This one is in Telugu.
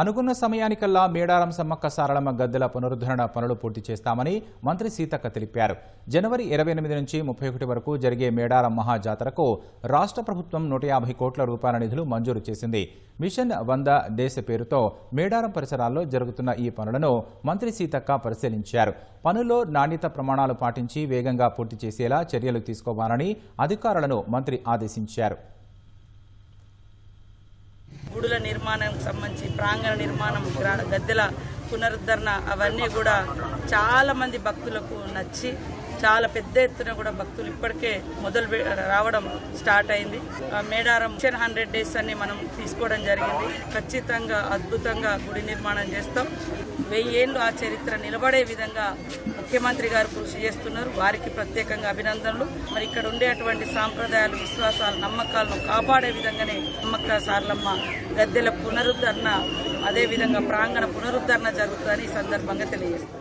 అనుకున్న సమయానికల్లా మేడారం సమ్మక్క సారళమ్మ గద్దెల పునరుద్ధరణ పనులు పూర్తి చేస్తామని మంత్రి సీతక్క తెలిపారు. జనవరి ఇరవై ఎనిమిది నుంచి ముప్పై ఒకటి వరకు జరిగే మేడారం మహాజాతరకు రాష్ట్ర ప్రభుత్వం నూట యాభై కోట్ల రూపాయల నిధులు మంజూరు చేసింది. మిషన్ వంద దేశ పేరుతో మేడారం పరిసరాల్లో జరుగుతున్న ఈ పనులను మంత్రి సీతక్క పరిశీలించారు. పనుల్లో నాణ్యత ప్రమాణాలు పాటించి వేగంగా పూర్తి చేసేలా చర్యలు తీసుకోవాలని అధికారులను మంత్రి ఆదేశించారు. నిర్మాణం సంబంధించి ప్రాంగణ నిర్మాణం గద్దెల పునరుద్ధరణ అవన్నీ కూడా చాలా మంది భక్తులకు నచ్చి చాలా పెద్ద ఎత్తున కూడా భక్తులు ఇప్పటికే మొదలు రావడం స్టార్ట్ అయింది. మేడారం మిషన్ హండ్రెడ్ డేస్ అని మనం తీసుకోవడం జరిగింది. ఖచ్చితంగా అద్భుతంగా గుడి నిర్మాణం చేస్తాం. వెయ్యేళ్ళు ఆ చరిత్ర నిలబడే విధంగా ముఖ్యమంత్రి గారు కృషి చేస్తున్నారు. వారికి ప్రత్యేకంగా అభినందనలు. మరి ఇక్కడ ఉండేటువంటి సాంప్రదాయాలు విశ్వాసాలు నమ్మకాలను కాపాడే విధంగానే నమ్మక్క సార్లమ్మ గద్దెల పునరుద్ధరణ అదేవిధంగా ప్రాంగణ పునరుద్ధరణ జరుగుతుందని ఈ సందర్భంగా తెలియజేస్తారు